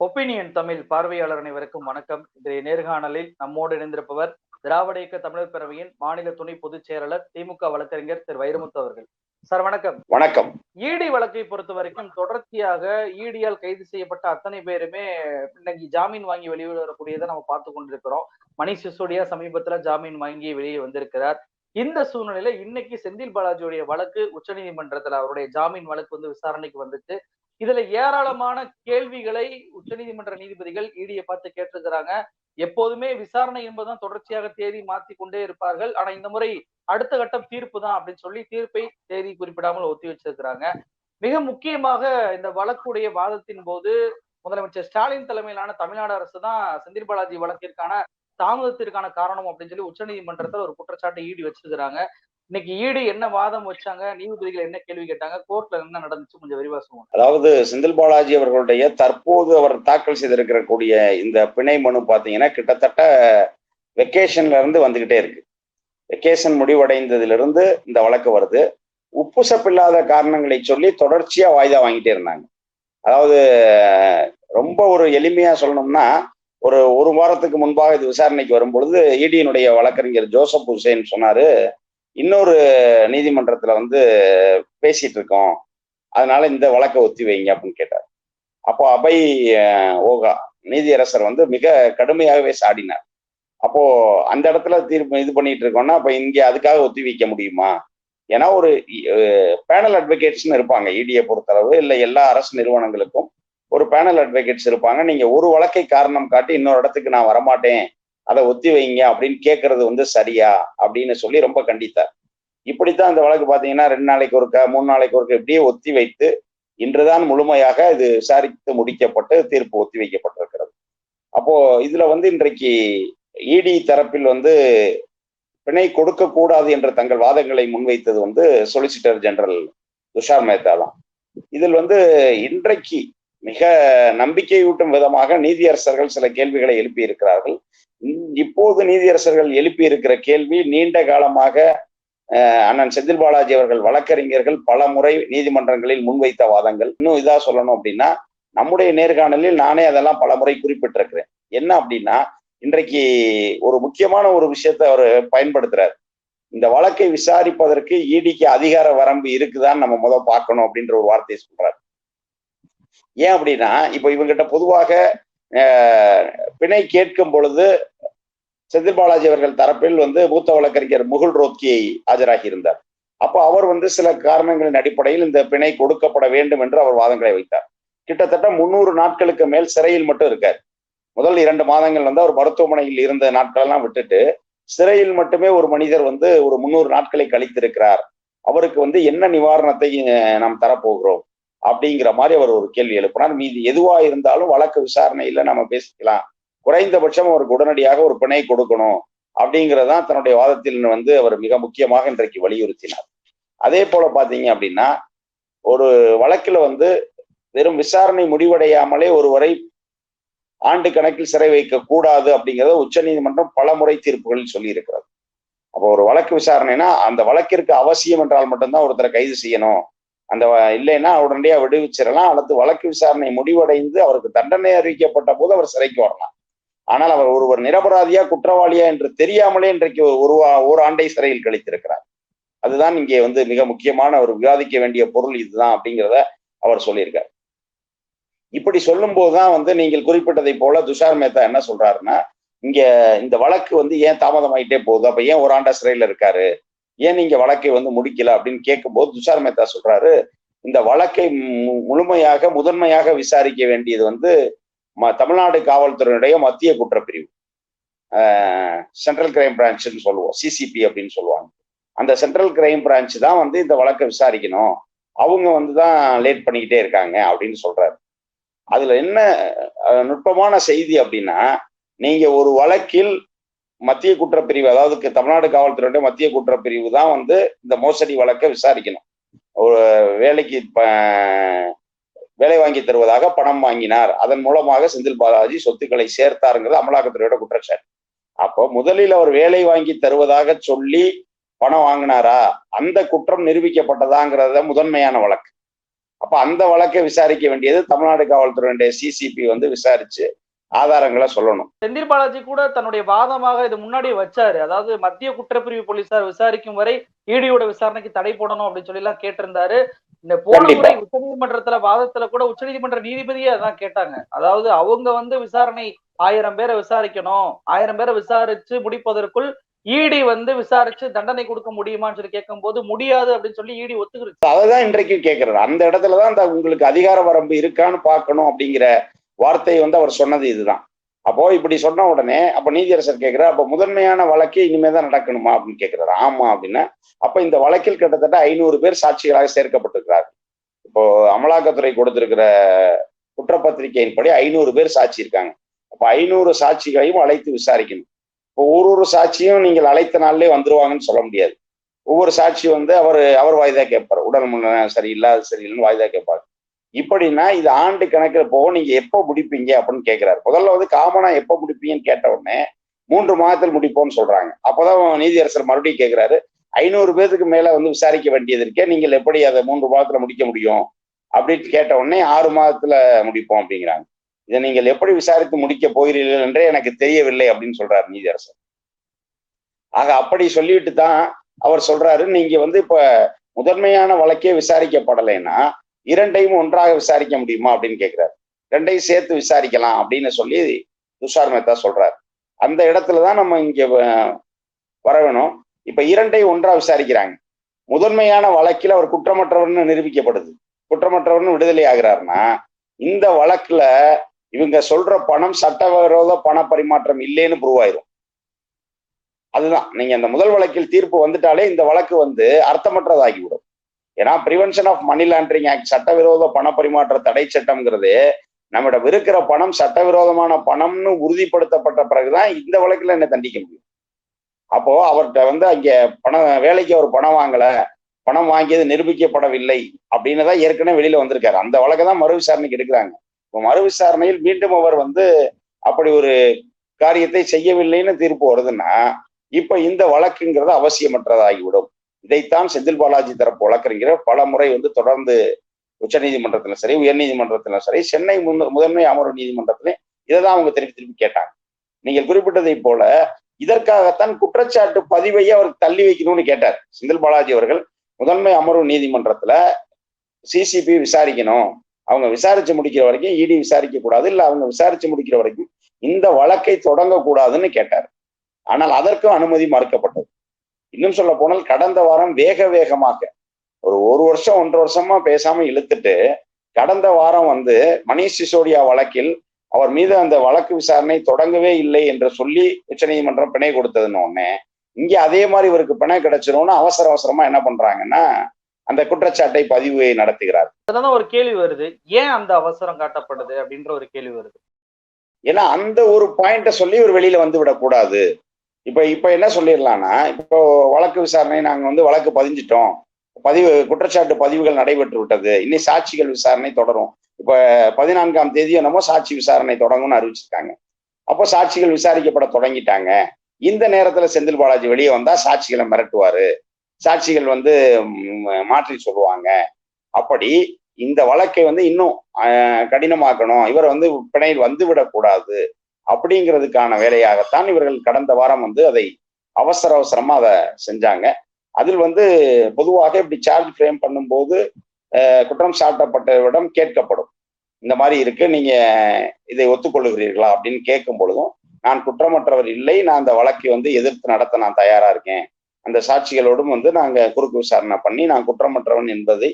Opinion Tamil பார்வையாளர் அனைவருக்கும் வணக்கம். இன்றைய நேர்காணலில் நம்மோடு இணைந்திருப்பவர் திராவிட இயக்க தமிழர் பேரவையின் மாநில துணை பொதுச் செயலாளர் திமுக வழக்கறிஞர் திரு. வைரமுத்து அவர்கள். சார் வணக்கம். வணக்கம். ஈடி வழக்கை பொறுத்த வரைக்கும் தொடர்ச்சியாக ஈடியால் கைது செய்யப்பட்ட அத்தனை பேருமே இன்னைக்கு ஜாமீன் வாங்கி வெளியே வரக்கூடியதை நம்ம பார்த்து கொண்டிருக்கிறோம். மணிஷ் சிசோடியா சமீபத்துல ஜாமீன் வாங்கி வெளியே வந்திருக்கிறார். இந்த சூழ்நிலையில இன்னைக்கு செந்தில் பாலாஜியுடைய வழக்கு உச்சநீதிமன்றத்துல அவருடைய ஜாமீன் வழக்கு வந்து விசாரணைக்கு வந்துச்சு இதுல ஏராளமான கேள்விகளை உச்சநீதிமன்ற நீதிபதிகள் ஈடியை பார்த்து கேட்டிருக்கிறாங்க. எப்போதுமே விசாரணை என்பதுதான் தொடர்ச்சியாக தேதி மாத்தி கொண்டே இருப்பார்கள். ஆனா இந்த முறை அடுத்த கட்டம் தீர்ப்பு தான் அப்படின்னு சொல்லி தீர்ப்பை தேதி குறிப்பிடாமல் ஒத்தி வச்சிருக்கிறாங்க. மிக முக்கியமாக இந்த வழக்குடைய வாதத்தின் போது முதலமைச்சர் ஸ்டாலின் தலைமையிலான தமிழ்நாடு அரசு தான் செந்தில் பாலாஜி வழக்கிற்கான தாமதத்திற்கான காரணம் அப்படின்னு சொல்லி உச்சநீதிமன்றத்தில் ஒரு குற்றச்சாட்டை ஈடி வச்சிருக்கிறாங்க. இன்னைக்கு ஈடு என்ன வாதம் வச்சாங்க நீதிபதிகள் என்ன கேள்வி கேட்டாங்க கோர்ட்ல என்ன நடந்துச்சு கொஞ்சம் விரிவா சொல்லுவாங்க அதாவது செந்தில் பாலாஜி அவர்களுடைய தற்போது அவர் தாக்கல் செய்திருக்கிற கூடிய இந்த பிணை மனு பாத்தீங்கன்னா கிட்டத்தட்ட வெக்கேஷன்ல இருந்து வந்துகிட்டே இருக்கு. வெக்கேஷன் முடிவடைந்ததிலிருந்து இந்த வழக்கு வருது. உப்புசப்பில்லாத காரணங்களை சொல்லி தொடர்ச்சியா வாய்தா வாங்கிட்டே இருந்தாங்க. அதாவது ரொம்ப ஒரு எளிமையா சொல்லணும்னா ஒரு ஒரு வாரத்துக்கு முன்பாக இது விசாரணைக்கு வரும்பொழுது ஈடியினுடைய வழக்கறிஞர் ஜோசப் ஹுசேன் சொன்னாரு இன்னொரு நீதிமன்றத்துல வந்து பேசிட்டு இருக்கோம் அதனால இந்த வழக்கை ஒத்தி வைங்க அப்படின்னு கேட்டார். அப்போ அபய் ஓகா நீதியரசர் வந்து மிக கடுமையாகவே சாடினார். அப்போ அந்த இடத்துல தீர்ப்பு இது பண்ணிட்டு இருக்கோம்னா அப்ப இங்கே அதுக்காக ஒத்தி வைக்க முடியுமா? ஏன்னா ஒரு பேனல் அட்வொகேட்ஸ்னு இருப்பாங்க இடியை பொறுத்தளவு இல்லை எல்லா அரசு நிறுவனங்களுக்கும் ஒரு பேனல் அட்வொகேட்ஸ் இருப்பாங்க. நீங்க ஒரு வழக்கை காரணம் காட்டி இன்னொரு இடத்துக்கு நான் வரமாட்டேன் அதை ஒத்தி வைங்க அப்படின்னு கேட்கறது வந்து சரியா அப்படின்னு சொல்லி ரொம்ப கண்டித்தார். இப்படித்தான் இந்த வழக்கு பார்த்தீங்கன்னா ரெண்டு நாளைக்கு ஒருக்கா மூணு நாளைக்கு ஒருக்கா இப்படியே ஒத்தி வைத்து இன்றுதான் முழுமையாக இது விசாரித்து முடிக்கப்பட்டு தீர்ப்பு ஒத்தி வைக்கப்பட்டிருக்கிறது. அப்போ இதுல வந்து இன்றைக்கு இடி தரப்பில் வந்து பிணை கொடுக்க கூடாது என்ற தங்கள் வாதங்களை முன்வைத்தது வந்து சொலிசிட்டர் ஜெனரல் துஷார் மேத்தா தான். இதில் வந்து இன்றைக்கு மிக நம்பிக்கையூட்டும் விதமாக நீதியரசர்கள் சில கேள்விகளை எழுப்பி இருக்கிறார்கள் இப்போது நீதியரசர்கள் எழுப்பி இருக்கிற கேள்வி நீண்ட காலமாக அண்ணன் செந்தில் பாலாஜி அவர்கள் வழக்கறிஞர்கள் பல முறை நீதிமன்றங்களில் முன்வைத்த வாதங்கள். இன்னும் இதா சொல்லணும் அப்படின்னா நம்முடைய நேர்காணலில் நானே அதெல்லாம் பல முறை குறிப்பிட்டிருக்கிறேன். என்ன அப்படின்னா இன்றைக்கு ஒரு முக்கியமான ஒரு விஷயத்த அவர் பயன்படுத்துறாரு. இந்த வழக்கை விசாரிப்பதற்கு இடிக்கு அதிகார வரம்பு இருக்குதான்னு நம்ம முதல் பார்க்கணும் அப்படின்ற ஒரு வார்த்தையை சொல்றாரு. ஏன் அப்படின்னா இப்போ இவங்கிட்ட பொதுவாக பிணை கேட்கும் பொழுது செந்தில் பாலாஜி அவர்கள் தரப்பில் வந்து மூத்த வழக்கறிஞர் முகுல் ரோக்கியை ஆஜராகி இருந்தார். அப்போ அவர் வந்து சில காரணங்களின் அடிப்படையில் இந்த பிணை கொடுக்கப்பட வேண்டும் என்று அவர் வாதங்களை வைத்தார். கிட்டத்தட்ட முன்னூறு நாட்களுக்கு மேல் சிறையில் மட்டும் இருக்கார். முதல் இரண்டு மாதங்கள் வந்து அவர் மருத்துவமனையில் இருந்த நாட்களெல்லாம் விட்டுட்டு சிறையில் மட்டுமே ஒரு மனிதர் வந்து ஒரு முன்னூறு நாட்களை கழித்திருக்கிறார். அவருக்கு வந்து என்ன நிவாரணத்தை நாம் தரப்போகிறோம்? அப்படிங்கிற மாதிரி அவர் ஒரு கேள்வி எழுப்பினார். மீது எதுவா இருந்தாலும் வழக்கு விசாரணையில நம்ம பேசிக்கலாம். குறைந்தபட்சம் அவருக்கு உடனடியாக ஒரு பிணை கொடுக்கணும் அப்படிங்கிறதான் தன்னுடைய வாதத்தில் வந்து அவர் மிக முக்கியமாக இன்றைக்கு வலியுறுத்தினார். அதே போல பாத்தீங்க அப்படின்னா ஒரு வழக்குல வந்து வெறும் விசாரணை முடிவடையாமலே ஒருவரை ஆண்டு கணக்கில் சிறை வைக்க கூடாது அப்படிங்கிறத உச்ச நீதிமன்றம் பல முறை தீர்ப்புகளில் சொல்லி இருக்கிறது அப்போ ஒரு வழக்கு விசாரணைனா அந்த வழக்கிற்கு அவசியம் என்றால் மட்டும்தான் ஒருத்தரை கைது செய்யணும். அந்த இல்லைன்னா உடனடியா விடுவிச்சிடலாம் அல்லது வழக்கு விசாரணை முடிவடைந்து அவருக்கு தண்டனை அறிவிக்கப்பட்ட போது அவர் சிறைக்கு வரலாம். ஆனால் அவர் ஒருவர் நிரபராதியா குற்றவாளியா என்று தெரியாமலே இன்றைக்கு ஒரு ஒரு ஆண்டை சிறையில் கழித்திருக்கிறார். அதுதான் இங்கே வந்து மிக முக்கியமான அவர் விவாதிக்க வேண்டிய பொருள் இதுதான் அப்படிங்கிறத அவர் சொல்லியிருக்கார். இப்படி சொல்லும் போதுதான் வந்து நீங்கள் குறிப்பிட்டதை போல துஷார் மேத்தா என்ன சொல்றாருன்னா இங்க இந்த வழக்கு வந்து ஏன் தாமதமாயிட்டே போகுது? அப்ப ஏன் ஒரு ஆண்டா சிறையில இருக்காரு? ஏன் நீங்க வழக்கை வந்து முடிக்கல அப்படின்னு கேட்கும்போது துஷார் மேத்தா சொல்றாரு இந்த வழக்கை முழுமையாக முதன்மையாக விசாரிக்க வேண்டியது வந்து தமிழ்நாடு காவல்துறையினுடைய மத்திய குற்றப்பிரிவு. சென்ட்ரல் கிரைம் பிரான்ச்னு சொல்லுவோம் சிசிபி அப்படின்னு சொல்லுவாங்க. அந்த சென்ட்ரல் கிரைம் பிரான்ச் தான் வந்து இந்த வழக்கை விசாரிக்கணும். அவங்க வந்து தான் லேட் பண்ணிக்கிட்டே இருக்காங்க அப்படின்னு சொல்றாரு. அதுல என்ன நுட்பமான செய்தி அப்படின்னா நீங்க ஒரு வழக்கில் மத்திய குற்றப்பிரிவு அதாவது தமிழ்நாடு காவல்துறையுடைய மத்திய குற்றப்பிரிவு தான் வந்து இந்த மோசடி வழக்கை விசாரிக்கணும். ஒரு வேலைக்கு வேலை வாங்கி தருவதாக பணம் வாங்கினார். அதன் மூலமாக செந்தில் பாலாஜி சொத்துக்களை சேர்த்தாருங்கிறது அமலாக்கத்துறையோட குற்றச்சாட்டு. அப்போ முதலில் அவர் வேலை வாங்கி தருவதாக சொல்லி பணம் வாங்கினாரா? அந்த குற்றம் நிரூபிக்கப்பட்டதாங்கிறத முதன்மையான வழக்கு. அப்ப அந்த வழக்கை விசாரிக்க வேண்டியது தமிழ்நாடு காவல்துறையுடைய சிசிபி வந்து விசாரிச்சு ஆதாரங்களை சொல்லணும். செந்தில் பாலாஜி கூட தன்னுடைய வாதமாக இது முன்னாடியே வச்சாரு. அதாவது மத்திய குற்றப்பிரிவு போலீசார் விசாரிக்கும் வரை ஈடியோட விசாரணைக்கு தடை போடணும் அப்படின்னு சொல்லி எல்லாம் கேட்டிருந்தாரு. இந்த போன. முறை உச்சநீதிமன்றத்துல வாதத்துல கூட உச்சநீதிமன்ற நீதிபதியே அதான் கேட்டாங்க. அதாவது அவங்க வந்து விசாரணை ஆயிரம் பேரை விசாரிக்கணும். ஆயிரம் பேரை விசாரிச்சு முடிப்பதற்குள் ஈடி வந்து விசாரிச்சு தண்டனை கொடுக்க முடியுமான்னு சொல்லி கேட்கும்போது முடியாது அப்படின்னு சொல்லி ஈடி ஒத்துக்கிடுச்சு அதைதான் இன்றைக்கு கேட்கிறாரு அந்த இடத்துலதான் உங்களுக்கு அதிகார வரம்பு இருக்கான்னு பார்க்கணும் அப்படிங்கிற வார்த்தையை வந்து அவர் சொன்னது இதுதான். அப்போ இப்படி சொன்ன உடனே அப்ப நீதியரசர் கேட்கிறார் அப்ப முதன்மையான வழக்கு இனிமே தான் நடக்கணுமா அப்படின்னு கேட்கிறாரு. ஆமா அப்படின்னா. அப்ப இந்த வழக்கில் கிட்டத்தட்ட ஐநூறு பேர் சாட்சிகளாக சேர்க்கப்பட்டிருக்கிறார். இப்போ அமலாக்கத்துறை கொடுத்திருக்கிற குற்றப்பத்திரிகையின்படி ஐநூறு பேர் சாட்சி இருக்காங்க. அப்ப ஐநூறு சாட்சிகளையும் அழைத்து விசாரிக்கணும். இப்போ ஒரு ஒரு சாட்சியும் நீங்கள் அழைத்த நாள்லயே வந்துருவாங்கன்னு சொல்ல முடியாது. ஒவ்வொரு சாட்சி வந்து அவர் அவர் வாய்தா கேட்பார். உடல் முன்ன சரியில்லை அது சரியில்லைன்னு வாய்தா கேட்பார். இப்படின்னா இது ஆண்டு கணக்கில் போக நீங்க எப்போ முடிப்பீங்க அப்படின்னு கேட்கிறாரு முதல்ல வந்து காமனா எப்போ முடிப்பீங்கன்னு கேட்ட உடனே மூன்று மாதத்தில் முடிப்போம்னு சொல்றாங்க. அப்போதான் நீதியரசர் மறுபடியும் கேட்கிறாரு ஐநூறு பேருக்கு மேல வந்து விசாரிக்க வேண்டியது இருக்கே. நீங்கள் எப்படி அதை மூன்று மாதத்துல முடிக்க முடியும்? அப்படின்னு கேட்ட உடனே ஆறு மாதத்துல முடிப்போம் அப்படிங்கிறாங்க. இதை நீங்கள் எப்படி விசாரித்து முடிக்க போகிறீர்கள் என்றே எனக்கு தெரியவில்லை அப்படின்னு சொல்றாரு நீதியரசர். ஆக அப்படி சொல்லிட்டு தான் அவர் சொல்றாரு. நீங்க வந்து இப்ப முதன்மையான வழக்கே விசாரிக்கப்படலைன்னா இரண்டையும் ஒன்றாக விசாரிக்க முடியுமா அப்படின்னு கேட்கிறாரு ரெண்டையும் சேர்த்து விசாரிக்கலாம் அப்படின்னு சொல்லி துஷார் மேத்தா சொல்றாரு. அந்த இடத்துலதான் நம்ம இங்க வரவேணும் இப்ப இரண்டையும் ஒன்றா விசாரிக்கிறாங்க. முதன்மையான வழக்கில் அவர் குற்றமற்றவர்னு நிரூபிக்கப்படுது. குற்றமற்றவர்னு விடுதலை ஆகிறாருன்னா இந்த வழக்குல இவங்க சொல்ற பணம் சட்டவிரோத பண பரிமாற்றம் இல்லைன்னு ப்ரூவ் ஆயிரும். அதுதான். நீங்க அந்த முதல் வழக்கில் தீர்ப்பு வந்துட்டாலே இந்த வழக்கு வந்து அர்த்தமற்றதாகிவிடும். ஏன்னா prevention of money laundering act சட்டவிரோத பண பரிமாற்ற தடை சட்டம்ங்கிறது நம்மிடம் இருக்கிற பணம் சட்டவிரோதமான பணம்னு உறுதிப்படுத்தப்பட்ட பிறகுதான் இந்த வழக்குல என்ன தண்டிக்க முடியும். அப்போ அவர்கிட்ட வந்து அங்க பணம் வேலைக்கு அவர் பணம் வாங்கல பணம் வாங்கியது நிரூபிக்கப்படவில்லை அப்படின்னு தான் ஏற்கனவே வெளியில வந்திருக்காரு. அந்த வழக்கை தான் மறு விசாரணைக்கு எடுக்கிறாங்க. இப்போ மறு விசாரணையில் மீண்டும் அவர் வந்து அப்படி ஒரு காரியத்தை செய்யவில்லைன்னு தீர்ப்பு வருதுன்னா இப்ப இந்த வழக்குங்கிறது அவசியமற்றதாகிவிடும். இதைத்தான் செந்தில் பாலாஜி தரப்பு வழக்கறிஞர் பல முறை வந்து தொடர்ந்து உச்சநீதிமன்றத்திலும் சரி உயர்நீதிமன்றத்திலும் சரி சென்னை முன் முதன்மை அமர்வு நீதிமன்றத்திலும் இதை தான் அவங்க திருப்பி திருப்பி கேட்டாங்க. நீங்கள் குறிப்பிட்டதை போல இதற்காகத்தான் குற்றச்சாட்டு பதிவையே அவருக்கு தள்ளி வைக்கணும்னு கேட்டார். செந்தில் பாலாஜி அவர்கள் முதன்மை அமர்வு நீதிமன்றத்துல சிசிபி விசாரிக்கணும். அவங்க விசாரிச்சு முடிக்கிற வரைக்கும் இடி விசாரிக்க கூடாது. இல்ல அவங்க விசாரிச்சு முடிக்கிற வரைக்கும் இந்த வழக்கை தொடங்கக்கூடாதுன்னு கேட்டார். ஆனால் அதற்கும் அனுமதி மறுக்கப்பட்டது. இன்னும் சொல்ல போனால் கடந்த வாரம் வேக வேகமாக ஒரு ஒரு வருஷம் ஒன்றரை வருஷமா பேசாம இழுத்துட்டு கடந்த வாரம் வந்து மணிஷ் சிசோடியா வழக்கில் அவர் மீது அந்த வழக்கு விசாரணை தொடங்கவே இல்லை என்று சொல்லி உச்சநீதிமன்றம் பிணை கொடுத்ததுன்னு உடனே இங்க அதே மாதிரி இவருக்கு பிணை கிடைச்சிரும்னு அவசர அவசரமா என்ன பண்றாங்கன்னா அந்த குற்றச்சாட்டை பதிவு நடத்துகிறார். அதுலதான் ஒரு கேள்வி வருது. ஏன் அந்த அவசரம் காட்டப்படுது அப்படின்ற ஒரு கேள்வி வருது. ஏன்னா அந்த ஒரு பாயிண்ட சொல்லி இவர் வெளியில வந்து விடக்கூடாது. இப்போ இப்போ என்ன சொல்லிடலாம்னா இப்போ வழக்கு விசாரணை நாங்கள் வந்து வழக்கு பதிஞ்சிட்டோம். பதிவு குற்றச்சாட்டு பதிவுகள் நடைபெற்று விட்டது. இனி சாட்சிகள் விசாரணை தொடரும். இப்போ பதினான்காம் தேதி என்னமோ சாட்சி விசாரணை தொடங்கும்னு அறிவிச்சிருக்காங்க. அப்போ சாட்சிகள் விசாரிக்கப்பட தொடங்கிட்டாங்க. இந்த நேரத்தில் செந்தில் பாலாஜி வெளியே வந்தா சாட்சிகளை மிரட்டுவாரு. சாட்சிகள் வந்து மாற்றி சொல்லுவாங்க. அப்படி இந்த வழக்கை வந்து இன்னும் கடினமாக்கணும். இவர் வந்து பிணையில் வந்து விடக்கூடாது. அப்படிங்கிறதுக்கான வேலையாகத்தான் இவர்கள் கடந்த வாரம் வந்து அதை அவசர அவசரமா அதை செஞ்சாங்க. அதில் வந்து பொதுவாக இப்படி சார்ஜ் ஃப்ரேம் பண்ணும்போது குற்றம் சாட்டப்பட்டவரிடம் கேட்கப்படும். இந்த மாதிரி இருக்கு நீங்க இதை ஒத்துக்கொள்ளுகிறீர்களா அப்படின்னு கேட்கும் பொழுதும் நான் குற்றமற்றவர் இல்லை நான் அந்த வழக்கை வந்து எதிர்த்து நடத்த நான் தயாரா இருக்கேன். அந்த சாட்சிகளோடும் வந்து நாங்க குறுக்கு விசாரணை பண்ணி நான் குற்றமற்றவன் என்பதை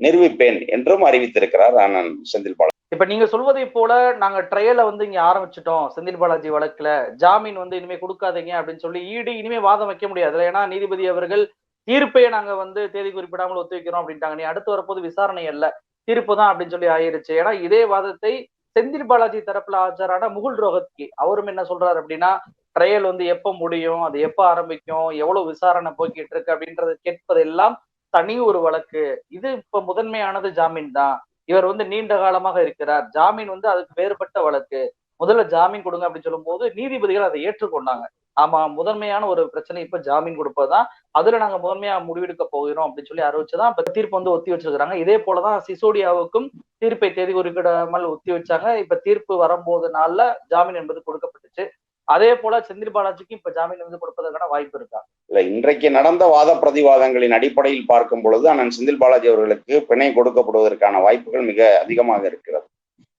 நிரூபிப்பேன் என்றும் அறிவித்திருக்கிறார் அண்ணன் செந்தில் பாலாஜி இப்ப நீங்க சொல்வதை போல நாங்க ட்ரையலை வந்து இங்க ஆரம்பிச்சிட்டோம். செந்தில் பாலாஜி வழக்குல. ஜாமீன் வந்து இனிமே கொடுக்காதீங்க அப்படின்னு சொல்லி ஈடு இனிமே வாதம் வைக்க முடியாது. ஏன்னா நீதிபதி அவர்கள் தீர்ப்பை நாங்க வந்து தேதி குறிப்பிடாமல் ஒத்துவைக்கிறோம் அப்படின்ட்டாங்க. நீ அடுத்து வரப்போது விசாரணை அல்ல. தீர்ப்பு தான் அப்படின்னு சொல்லி ஆயிருச்சு. ஏன்னா இதே வாதத்தை செந்தில் பாலாஜி தரப்புல ஆஜரான முகுல் ரோஹத்கி. அவரும் என்ன சொல்றாரு அப்படின்னா ட்ரையல் வந்து எப்ப முடியும்? அது எப்ப ஆரம்பிக்கும்? எவ்வளவு விசாரணை போய்கிட்டு இருக்கு அப்படின்றத கேட்பதெல்லாம் தனி ஒரு வழக்கு. இது இப்ப முதன்மையானது ஜாமீன் தான். இவர் வந்து நீண்ட காலமாக இருக்கிறார். ஜாமீன் வந்து அதுக்கு வேறுபட்ட வழக்கு. முதல்ல ஜாமீன் கொடுங்க அப்படின்னு சொல்லும் போது நீதிபதிகள் அதை ஏற்றுக்கொண்டாங்க. ஆமா முதன்மையான ஒரு பிரச்சனை இப்ப ஜாமீன் கொடுப்பதுதான். அதுல நாங்க முதன்மையா முடிவெடுக்க போகிறோம் அப்படின்னு சொல்லி அறிவிச்சுதான் இப்ப தீர்ப்பு வந்து ஒத்தி வச்சிருக்கிறாங்க. இதே போலதான் சிசோடியாவுக்கும் தீர்ப்பை தேதி குறிப்பிடாமல் ஒத்தி வச்சாங்க. இப்ப தீர்ப்பு வரும்போது நாள்ல ஜாமீன் என்பது கொடுக்கப்பட்டுச்சு. அதே போல செந்தில் பாலாஜிக்கும் இப்ப ஜாமீன் வந்து கொடுப்பதற்கான வாய்ப்பு இருக்கா? இல்ல இன்றைக்கு நடந்த வாத பிரதிவாதங்களின் அடிப்படையில் பார்க்கும் பொழுது அண்ணன் செந்தில் பாலாஜி அவர்களுக்கு பிணை கொடுக்கப்படுவதற்கான வாய்ப்புகள் மிக அதிகமாக இருக்கிறது.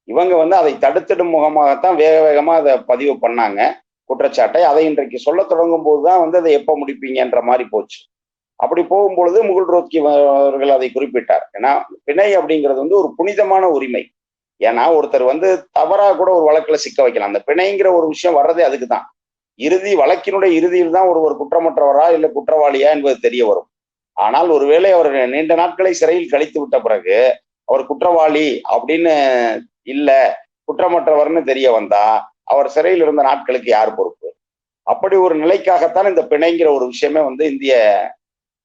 இவங்க வந்து அதை தடுத்திடும் முகமாகத்தான் வேக வேகமா அதை பதிவு பண்ணாங்க. குற்றச்சாட்டை அதை இன்றைக்கு சொல்ல தொடங்கும் போதுதான் வந்து அதை எப்ப முடிப்பீங்கன்ற மாதிரி போச்சு. அப்படி போகும்பொழுது முகுல் ரோத்கி அவர்கள் அதை குறிப்பிட்டார். ஏன்னா பிணை அப்படிங்கிறது வந்து ஒரு புனிதமான உரிமை. ஏன்னா ஒருத்தர் வந்து தவறா கூட ஒரு வழக்குல சிக்க வைக்கலாம். அந்த பிணைங்கிற ஒரு விஷயம் வர்றதே அதுக்கு தான் இறுதி வழக்கினுடைய இறுதியில் தான் ஒருவர் குற்றமற்றவரா இல்ல குற்றவாளியா என்பது தெரிய வரும். ஆனால் ஒருவேளை அவர் நீண்ட நாட்களை சிறையில் கழித்து விட்ட பிறகு அவர் குற்றவாளி அப்படின்னு இல்ல குற்றமற்றவர்னு தெரிய வந்தா அவர் சிறையில் இருந்த நாட்களுக்கு யார் பொறுப்பு? அப்படி ஒரு நிலைக்காகத்தான் இந்த பிணைங்கிற ஒரு விஷயமே வந்து இந்திய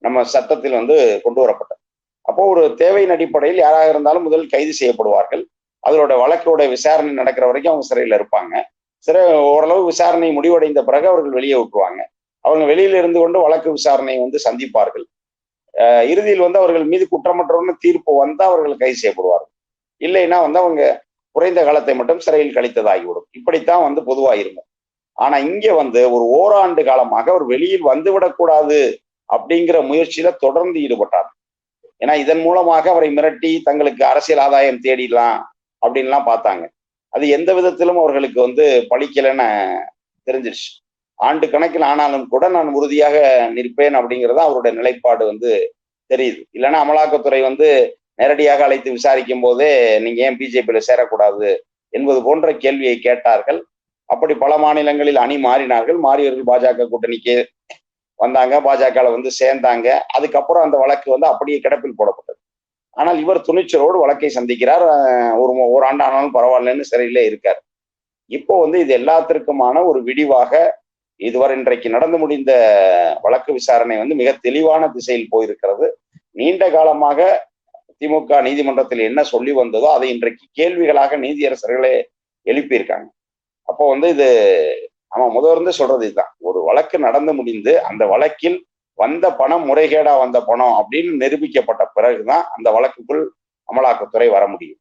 நம்ம சட்டத்தில் வந்து கொண்டு வரப்பட்டது. அப்போ ஒரு தேவையின் அடிப்படையில் யாராக இருந்தாலும் முதல் கைது செய்யப்படுவார்கள். அதோட வழக்கோட விசாரணை நடக்கிற வரைக்கும் அவங்க சிறையில் இருப்பாங்க. சிறை ஓரளவு விசாரணை முடிவடைந்த பிறகு அவர்கள் வெளியே விட்டுருவாங்க. அவங்க வெளியில இருந்து கொண்டு வழக்கு விசாரணையை வந்து சந்திப்பார்கள். இறுதியில் வந்து அவர்கள் மீது குற்றமற்றவர்னு தீர்ப்பு வந்தால் அவர்கள் கைது செய்யப்படுவார்கள். இல்லைன்னா வந்து அவங்க குறைந்த காலத்தை மட்டும் சிறையில் கழித்ததாகிவிடும். இப்படித்தான் வந்து பொதுவாக இருக்கும். ஆனா இங்க வந்து ஒரு ஓராண்டு காலமாக அவர் வெளியில் வந்து விடக்கூடாது அப்படிங்கிற முயற்சியில தொடர்ந்து ஈடுபட்டார். ஏன்னா இதன் மூலமாக அவரை மிரட்டி தங்களுக்கு அரசியல் ஆதாயம் தேடிடலாம் அப்படின்லாம் பார்த்தாங்க. அது எந்த விதத்திலும் அவர்களுக்கு வந்து பழிக்கலைன்னு தெரிஞ்சிருச்சு. ஆண்டு கணக்கில் ஆனாலும் கூட நான் உறுதியாக நிற்பேன் அப்படிங்கிறது அவருடைய நிலைப்பாடு வந்து தெரியுது. இல்லைன்னா அமலாக்கத்துறை வந்து நேரடியாக அழைத்து விசாரிக்கும் போதே நீங்க ஏன் பிஜேபியில சேரக்கூடாது என்பது போன்ற கேள்வியை கேட்டார்கள். அப்படி பல மாநிலங்களில் அணி மாறினார்கள். மாறியவர்கள் பாஜக கூட்டணிக்கு வந்தாங்க. பாஜகவில் வந்து சேர்ந்தாங்க. அதுக்கப்புறம் அந்த வழக்கு வந்து அப்படியே கிடப்பில் போடப்பட்டது. ஆனால் இவர் துணிச்சலோடு வழக்கை சந்திக்கிறார். ஒரு ஒரு ஆண்டு ஆனாலும் பரவாயில்லன்னு சிறையிலே இருக்கார். இப்போ வந்து இது எல்லாத்திற்குமான ஒரு விடிவாக இதுவரை இன்றைக்கு நடந்து முடிந்த வழக்கு விசாரணை வந்து மிக தெளிவான திசையில் போயிருக்கிறது. நீண்ட காலமாக திமுக நீதிமன்றத்தில் என்ன சொல்லி வந்ததோ அதை இன்றைக்கு கேள்விகளாக நீதியரசர்களே எழுப்பியிருக்காங்க. அப்போ வந்து இது நம்ம முதலிருந்து சொல்றது இதுதான். ஒரு வழக்கு நடந்து முடிந்து அந்த வழக்கில் வந்த பணம் முறைகேடா வந்த பணம் அப்படின்னு நிரூபிக்கப்பட்ட பிறகுதான் அந்த வழக்குக்குள் அமலாக்கத்துறை வர முடியும்.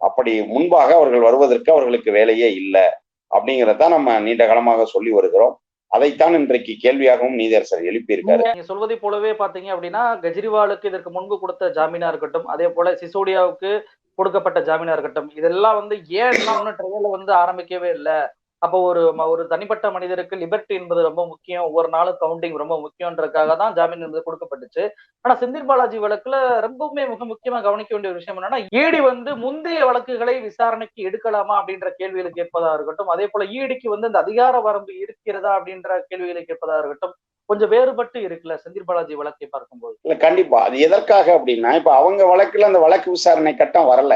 அப்படி முன்பாக அவர்கள் வருவதற்கு அவர்களுக்கு வேலையே இல்லை அப்படிங்கிறத நம்ம நீண்ட காலமாக சொல்லி வருகிறோம். அதைத்தான் இன்றைக்கு கேள்வியாகவும் நீதியரசர் எழுப்பியிருக்காரு. நீங்க சொல்வதை போலவே பாத்தீங்க அப்படின்னா கெஜ்ரிவாலுக்கு இதற்கு முன்பு கொடுத்த ஜாமீனா இருக்கட்டும் அதே போல சிசோடியாவுக்கு கொடுக்கப்பட்ட ஜாமீனா இருக்கட்டும் இதெல்லாம் வந்து ஏன் இன்னும் ட்ரையல வந்து ஆரம்பிக்கவே இல்லை? அப்போ ஒரு ஒரு தனிப்பட்ட மனிதருக்கு லிபர்ட்டி என்பது ரொம்ப முக்கியம். ஒவ்வொரு நாளும் கவுண்டிங் ரொம்ப முக்கியன்றதுக்காக தான் ஜாமீன் என்பது கொடுக்கப்பட்டுச்சு. ஆனா செந்தில் பாலாஜி வழக்குல ரொம்பவுமே மிக முக்கியமா கவனிக்க வேண்டிய ஒரு விஷயம் என்னன்னா ஈடி வந்து முந்தைய வழக்குகளை விசாரணைக்கு எடுக்கலாமா அப்படின்ற கேள்விகளை கேட்பதா இருக்கட்டும் அதே போல ஈடிக்கு வந்து இந்த அதிகார வரம்பு இருக்கிறதா அப்படின்ற கேள்விகளை கேட்பதா இருக்கட்டும் கொஞ்சம் வேறுபட்டு இருக்குல்ல செந்தில் பாலாஜி வழக்கை பார்க்கும்போது. இல்ல கண்டிப்பா. அது எதற்காக அப்படின்னா இப்ப அவங்க வழக்குல அந்த வழக்கு விசாரணை கட்டம் வரல.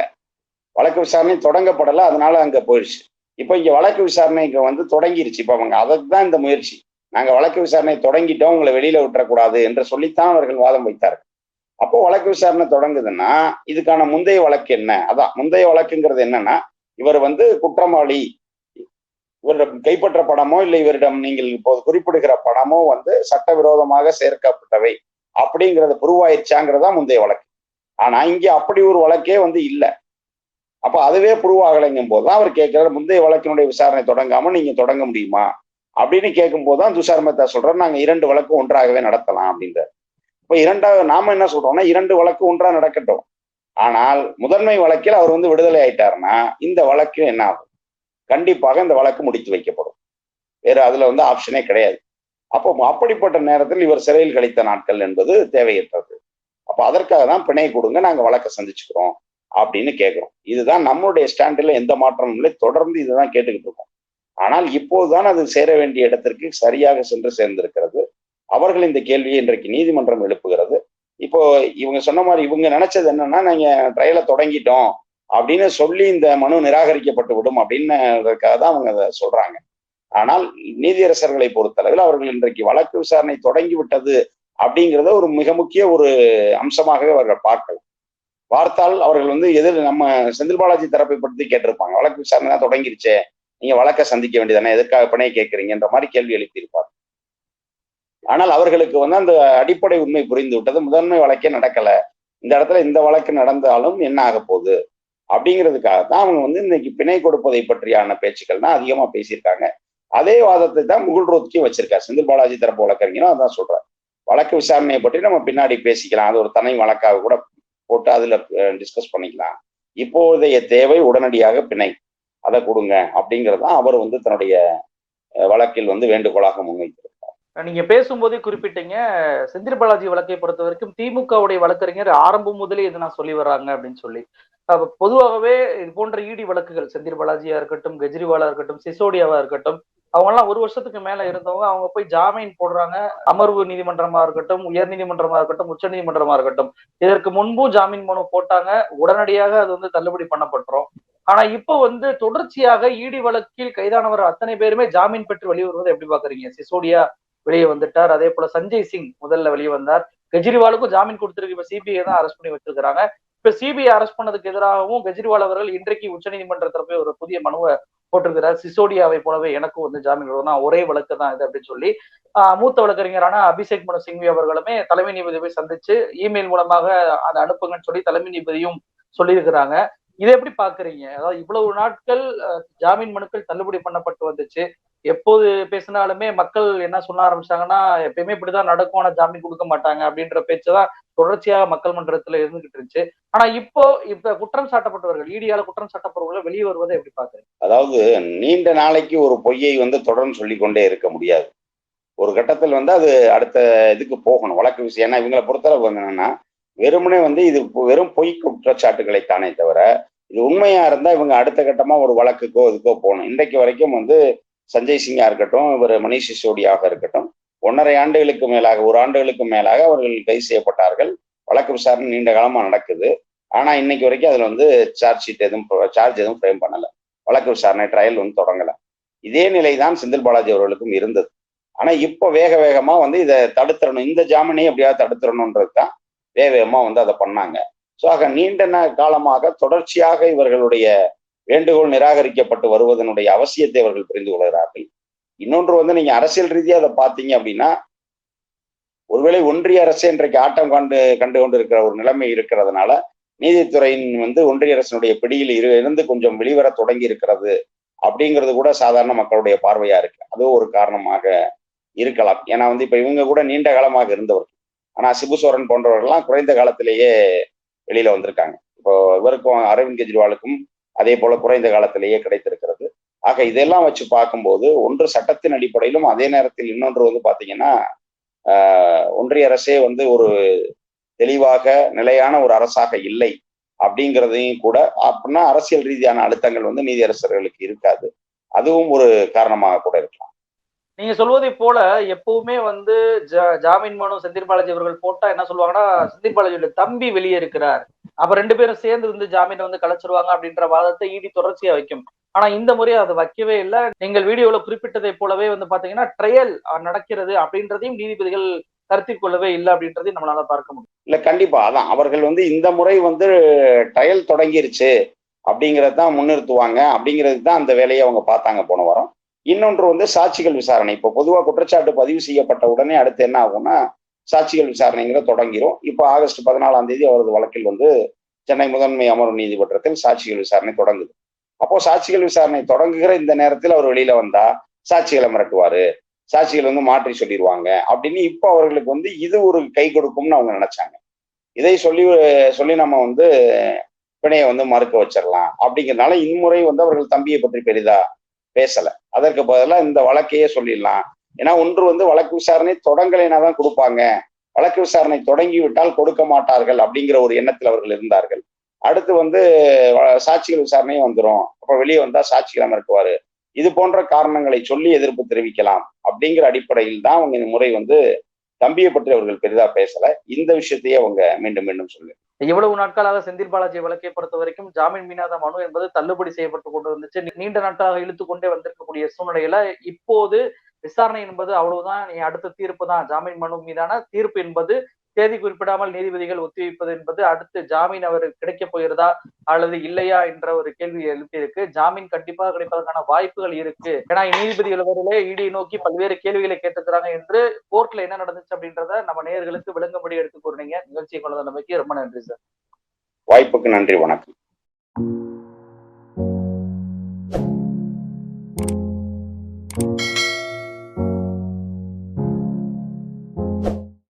வழக்கு விசாரணை தொடங்கப்படல அதனால அங்க போயிடுச்சு. இப்போ இங்க வழக்கு விசாரணைக்கு வந்து தொடங்கிருச்சு. இப்போ அவங்க அதுக்கு தான் இந்த முயற்சி. நாங்க வழக்கு விசாரணை தொடங்கிட்டோம் உங்களை வெளியில விட்டுறக்கூடாது என்று சொல்லித்தான் அவர்கள் வாதம் வைத்தார்கள். அப்போ வழக்கு விசாரணை தொடங்குதுன்னா இதுக்கான முந்தைய வழக்கு என்ன? அதான் முந்தைய வழக்குங்கிறது என்னன்னா இவர் வந்து குற்றவாளி. இவரிடம் கைப்பற்ற பணமோ இல்லை இவரிடம் நீங்கள் இப்போது குறிப்பிடுகிற பணமோ வந்து சட்டவிரோதமாக சேர்க்கப்பட்டவை. அப்படிங்கிறது புருவாயிருச்சாங்கிறதா முந்தைய வழக்கு. ஆனா இங்கே அப்படி ஒரு வழக்கே வந்து இல்லை. அப்ப அதுவே ப்ரூவ் ஆகலைங்கும் போது தான் அவர் கேட்கிறார் முந்தைய வழக்கினுடைய விசாரணை தொடங்காம நீங்க தொடங்க முடியுமா? அப்படின்னு கேட்கும் போது தான் துஷார் மேத்தா சொல்றாரு நாங்க இரண்டு வழக்கு ஒன்றாகவே நடத்தலாம் அப்படின்றார். இப்ப இரண்டாவது நாம என்ன சொல்றோம்னா இரண்டு வழக்கு ஒன்றா நடக்கட்டும். ஆனால் முதன்மை வழக்கில் அவர் வந்து விடுதலை ஆயிட்டாருன்னா இந்த வழக்கு என்ன ஆகும்? கண்டிப்பாக இந்த வழக்கு முடித்து வைக்கப்படும். வேற அதுல வந்து ஆப்ஷனே கிடையாது. அப்போ அப்படிப்பட்ட நேரத்தில் இவர் சிறையில் கழித்த நாட்கள் என்பது தேவையற்றது. அப்போ அதற்காக தான் பிணை கொடுங்க நாங்க வழக்கை சந்திச்சுக்கிறோம். அப்படின்னு கேட்குறோம் இதுதான் நம்மளுடைய ஸ்டாண்டில் எந்த மாற்றமும் இல்லை. தொடர்ந்து இதுதான் கேட்டுக்கிட்டு இருக்கோம். ஆனால் இப்போதுதான் அது சேர வேண்டிய இடத்திற்கு சரியாக சென்று சேர்ந்திருக்கிறது. அவர்கள் இந்த கேள்வியை இன்றைக்கு நீதிமன்றம் எழுப்புகிறது. இப்போ இவங்க சொன்ன மாதிரி இவங்க நினைச்சது என்னன்னா நாங்க ட்ரையலை தொடங்கிட்டோம் அப்படின்னு சொல்லி இந்த மனு நிராகரிக்கப்பட்டு விடும் அப்படின்னுக்காக தான் அவங்க அதை சொல்றாங்க. ஆனால் நீதியரசர்களை பொறுத்தளவில் அவர்கள் இன்றைக்கு வழக்கு விசாரணை தொடங்கி விட்டது அப்படிங்கிறத ஒரு மிக முக்கிய ஒரு அம்சமாகவே அவர்கள் பார்க்கலாம் பார்த்தால் அவர்கள் வந்து எதிர் நம்ம செந்தில் பாலாஜி தரப்பை பற்றி கேட்டிருப்பாங்க. வழக்கு விசாரணை தான் தொடங்கிருச்சே. நீங்க வழக்க சந்திக்க வேண்டியதானே எதற்காக பிணை கேட்கறீங்கன்ற மாதிரி கேள்வி எழுப்பியிருப்பார். ஆனால் அவர்களுக்கு வந்து அந்த அடிப்படை உண்மை புரிந்து விட்டது முதன்மை வழக்கே நடக்கல. இந்த இடத்துல இந்த வழக்கு நடந்தாலும் என்ன ஆக போகுது? அப்படிங்கிறதுக்காக தான் அவங்க வந்து இன்னைக்கு பிணை கொடுப்பதை பற்றியான பேச்சுக்கள் தான் அதிகமா பேசியிருக்காங்க. அதே வாதத்தை தான் முகுல் ரோத்கே வச்சிருக்காரு. செந்தில் பாலாஜி தரப்பு வழக்கறிஞரும் அதான் சொல்றாரு. வழக்கு விசாரணையை பற்றி நம்ம பின்னாடி பேசிக்கலாம். அது ஒரு தனி வழக்காக கூட போட்டு அதுல டிஸ்கஸ் பண்ணிக்கலாம். இப்போதைய தேவை உடனடியாக பிணை. அதை கொடுங்க அப்படிங்கிறது தான் அவர் வந்து தன்னுடைய வழக்கில் வந்து வேண்டுகோளாக முன்வைத்திருக்கிறார். நீங்க பேசும்போதே குறிப்பிட்டீங்க செந்தில் பாலாஜி வழக்கை பொறுத்த வரைக்கும் திமுகவுடைய வழக்கறிஞர் ஆரம்பம் முதலே இதை நான் சொல்லி வர்றாங்க அப்படின்னு சொல்லி. பொதுவாகவே இது போன்ற இடி வழக்குகள் செந்தில் பாலாஜியா இருக்கட்டும் கெஜ்ரிவாலா இருக்கட்டும் சிசோடியாவா இருக்கட்டும் அவங்க எல்லாம் ஒரு வருஷத்துக்கு மேல இருந்தவங்க அவங்க போய் ஜாமீன் போடுறாங்க. அமர்வு நீதிமன்றமா இருக்கட்டும் உயர் நீதிமன்றமா இருக்கட்டும் உச்ச நீதிமன்றமா இருக்கட்டும். இதற்கு முன்பும் ஜாமீன் மனு போட்டாங்க. உடனடியாக அது வந்து தள்ளுபடி பண்ணப்பட்டுரும். ஆனா இப்போ வந்து தொடர்ச்சியாக இடி வழக்கில் கைதானவர் அத்தனை பேருமே ஜாமீன் பெற்று வெளிவருவதை எப்படி பாக்குறீங்க? சிசோடியா வெளியே வந்துட்டார். அதே போல சஞ்சய் சிங் முதல்ல வெளியே வந்தார். கெஜ்ரிவாலுக்கும் ஜாமீன் கொடுத்திருக்கு. இப்ப சிபிஐ தான் அரெஸ்ட் பண்ணி வச்சிருக்காங்க இப்ப சிபிஐ அரெஸ்ட் பண்ணதுக்கு எதிராகவும் கெஜ்ரிவால் அவர்கள் இன்றைக்கு உச்சநீதிமன்ற போய் ஒரு புதிய மனுவை போட்டிருக்கிறார். சிசோடியாவை போலவே எனக்கும் வந்து ஜாமீன் தான் ஒரே வழக்கு தான் இது அப்படின்னு சொல்லி மூத்த வழக்கறிஞரான அபிஷேக் மனு சிங்வி அவர்களுமே தலைமை நீதிபதியை சந்திச்சு இமெயில் மூலமாக அதை அனுப்புங்கன்னு சொல்லி தலைமை நீதிபதியும் சொல்லியிருக்கிறாங்க. இதை எப்படி பாக்குறீங்க? அதாவது இவ்வளவு நாட்கள் ஜாமீன் மனுக்கள் தள்ளுபடி பண்ணப்பட்டு வந்துச்சு. எப்போது பேசினாலுமே மக்கள் என்ன சொல்ல ஆரம்பிச்சாங்கன்னா எப்பயுமே இப்படிதான் நடக்கும். ஆனா ஜாமீன் கொடுக்க மாட்டாங்க அப்படின்ற பேச்சுதான் தொடர்ச்சியாக மக்கள் மன்றத்துல இருந்துகிட்டு இருந்துச்சு. ஆனா இப்போ இப்ப குற்றம் சாட்டப்பட்டவர்கள் ஈடியால குற்றம் சாட்டப்பட்டவர்கள் வெளியே வருவதை எப்படி பாக்குறீங்க? அதாவது நீண்ட நாளைக்கு ஒரு பொய்யை வந்து தொடர்ந்து சொல்லிக்கொண்டே இருக்க முடியாது. ஒரு கட்டத்தில் வந்து அது அடுத்த இதுக்கு போகணும். வழக்கு விஷயம் ஏன்னா இவங்களை பொறுத்தளவு என்னன்னா வெறுமனே வந்து இது வெறும் பொய் குற்றச்சாட்டுகளை தானே தவிர இது உண்மையா இருந்தா இவங்க அடுத்த கட்டமா ஒரு வழக்குக்கோ இதுக்கோ போகணும். இன்றைக்கு வரைக்கும் வந்து சஞ்சய் சிங்கா இருக்கட்டும் இவர் மணிஷ் சிசோடியாக இருக்கட்டும் ஒன்றரை ஆண்டுகளுக்கு மேலாக ஒரு ஆண்டுகளுக்கு மேலாக அவர்கள் கைது செய்யப்பட்டார்கள். வழக்கு விசாரணை நீண்ட காலமா நடக்குது. ஆனா இன்னைக்கு வரைக்கும் அதுல வந்து சார்ஜ் ஷீட் எதுவும் சார்ஜ் எதுவும் ஃப்ரேம் பண்ணல. வழக்கு விசாரணை ட்ரையல் வந்து தொடங்கல. இதே நிலை தான் செந்தில் பாலாஜி அவர்களுக்கும் இருந்தது. ஆனா இப்போ வேக வேகமா வந்து இதை தடுத்துடணும் இந்த ஜாமீனையும் எப்படியாவது தடுத்துடணுன்றது தான் வேக வேகமா வந்து அதை பண்ணாங்க. ஸோ ஆக நீண்ட காலமாக தொடர்ச்சியாக இவர்களுடைய வேண்டுகோள் நிராகரிக்கப்பட்டு வருவதனுடைய அவசியத்தை அவர்கள் புரிந்து கொள்கிறார்கள். இன்னொன்று வந்து நீங்க அரசியல் ரீதியாக அதை பார்த்தீங்க அப்படின்னா ஒருவேளை ஒன்றிய அரசு இன்றைக்கு ஆட்டம் கண்டு கண்டு கொண்டு இருக்கிற ஒரு நிலைமை இருக்கிறதுனால நீதித்துறையின் வந்து ஒன்றிய அரசினுடைய பிடியில் இரு இருந்து கொஞ்சம் வெளிவர தொடங்கி இருக்கிறது அப்படிங்கிறது கூட சாதாரண மக்களுடைய பார்வையா இருக்கு. அதுவும் ஒரு காரணமாக இருக்கலாம். ஏன்னா வந்து இப்ப இவங்க கூட நீண்ட காலமாக இருந்தவர்கள். ஆனா சிபுசோரன் போன்றவர்கள்லாம் குறைந்த காலத்திலேயே வெளியில வந்திருக்காங்க. இப்போ இவருக்கும் அரவிந்த் கெஜ்ரிவாலுக்கும் அதே போல குறைந்த காலத்திலேயே கிடைத்திருக்கிறது. ஆக இதெல்லாம் வச்சு பார்க்கும்போது ஒன்று சட்டத்தின் அடிப்படையிலும் அதே நேரத்தில் இன்னொன்று வந்து பாத்தீங்கன்னா ஒன்றிய அரசே வந்து ஒரு தெளிவாக நிலையான ஒரு அரசாக இல்லை அப்படிங்கிறதையும் கூட அப்படின்னா அரசியல் ரீதியான அழுத்தங்கள் வந்து நீதியரசர்களுக்கு இருக்காது. அதுவும் ஒரு காரணமாக கூட இருக்கலாம். நீங்க சொல்வதை போல எப்பவுமே வந்து ஜாமீன் மனு செந்தில் பாலாஜி அவர்கள் போட்டா என்ன சொல்லுவாங்கன்னா செந்தில் பாலாஜியோட தம்பி வெளியே இருக்கிறார் அப்ப ரெண்டு பேரும் சேர்ந்து வந்து ஜாமீனை வந்து கலைச்சிருவாங்க அப்படின்ற வாதத்தை ஈடி தொடர்ச்சியா வைக்கும். ஆனா இந்த முறை அதை வைக்கவே இல்லை. நீங்கள் வீடியோல குறிப்பிட்டதை போலவே வந்து பாத்தீங்கன்னா ட்ரையல் நடக்கிறது அப்படின்றதையும் நீதிபதிகள் கருத்தில் கொள்ளவே இல்லை அப்படின்றதையும் நம்மளால பார்க்க முடியும். இல்ல கண்டிப்பா. அதான் அவர்கள் வந்து இந்த முறை வந்து ட்ரையல் தொடங்கிருச்சு அப்படிங்கறதான் முன்னிறுத்துவாங்க அப்படிங்கிறது தான் அந்த வேலையை அவங்க பார்த்தாங்க போன வாரம். இன்னொன்று வந்து சாட்சிகள் விசாரணை. இப்போ பொதுவாக குற்றச்சாட்டு பதிவு செய்யப்பட்ட உடனே அடுத்து என்ன ஆகும்னா சாட்சிகள் விசாரணைங்கிற தொடங்கிரும். இப்போ ஆகஸ்ட் பதினாலாம் தேதி அவரது வழக்கில் வந்து சென்னை முதன்மை அமர்வு நீதிமன்றத்தில் சாட்சிகள் விசாரணை தொடங்குது. அப்போ சாட்சிகள் விசாரணை தொடங்குகிற இந்த நேரத்தில் அவர் வெளியில வந்தா சாட்சிகளை மிரட்டுவாரு. சாட்சிகள் வந்து மாற்றி சொல்லிடுவாங்க அப்படின்னு இப்போ அவர்களுக்கு வந்து இது ஒரு கை கொடுக்கும்னு அவங்க நினைச்சாங்க. இதை சொல்லி சொல்லி நம்ம வந்து பிணையை வந்து மறுக்க வச்சிடலாம். அப்படிங்கிறதுனால இம்முறை வந்து அவர்கள் தம்பியை பற்றி பெரிதா பேசல. அதற்கு பதிலாக இந்த வழக்கையே சொல்லிடலாம். ஏன்னா ஒன்று வந்து வழக்கு விசாரணை தொடங்கலைனா தான் கொடுப்பாங்க. வழக்கு விசாரணை தொடங்கி விட்டால் கொடுக்க மாட்டார்கள் அப்படிங்கிற ஒரு எண்ணத்தில் அவர்கள் இருந்தார்கள். அடுத்து வந்து சாட்சிகள் விசாரணையும் வந்துடும் அப்ப வெளியே வந்தா சாட்சிகளை மிரட்டுவாரு இது போன்ற காரணங்களை சொல்லி எதிர்ப்பு தெரிவிக்கலாம் அப்படிங்கிற அடிப்படையில் தான் அவங்க இந்த முறை வந்து தம்பியை பற்றி அவர்கள் பெரிதா பேசல. இந்த விஷயத்தையே அவங்க மீண்டும் மீண்டும் சொல்லு இவ்வளவு நாட்களாக செந்தில் பாலாஜி வழக்கை பொறுத்த வரைக்கும் ஜாமீன் மீனாத மனு என்பது தள்ளுபடி செய்யப்பட்டு கொண்டு வந்துச்சு நீண்ட நாட்களாக இழுத்து கொண்டே வந்திருக்கக்கூடிய சூழ்நிலையில இப்போது விசாரணை என்பது அவ்வளவுதான். நீ அடுத்த தீர்ப்பு தான். ஜாமீன் மனு மீதான தீர்ப்பு என்பது தேதி குறிப்பிடாமல் நீதிபதிகள் ஒத்திவைப்பது என்பது அடுத்து ஜாமீன் அவர் கிடைக்க போகிறதா அல்லது இல்லையா என்ற ஒரு கேள்வி எழுப்பியிருக்கு. ஜாமீன் கண்டிப்பாக கிடைப்பதற்கான வாய்ப்புகள் இருக்கு. ஏன்னா நீதிபதிகள் அவர்களே இடி நோக்கி பல்வேறு கேள்விகளை கேட்டுக்கிறாங்க என்று கோர்ட்ல என்ன நடந்துச்சு அப்படின்றத நம்ம நேர்களுக்கு விளங்கும்படி எடுத்து கூறினீங்க. நிகழ்ச்சியை கொண்டு நம்பிக்கை ரொம்ப நன்றி சார். வாய்ப்புக்கு நன்றி. வணக்கம்.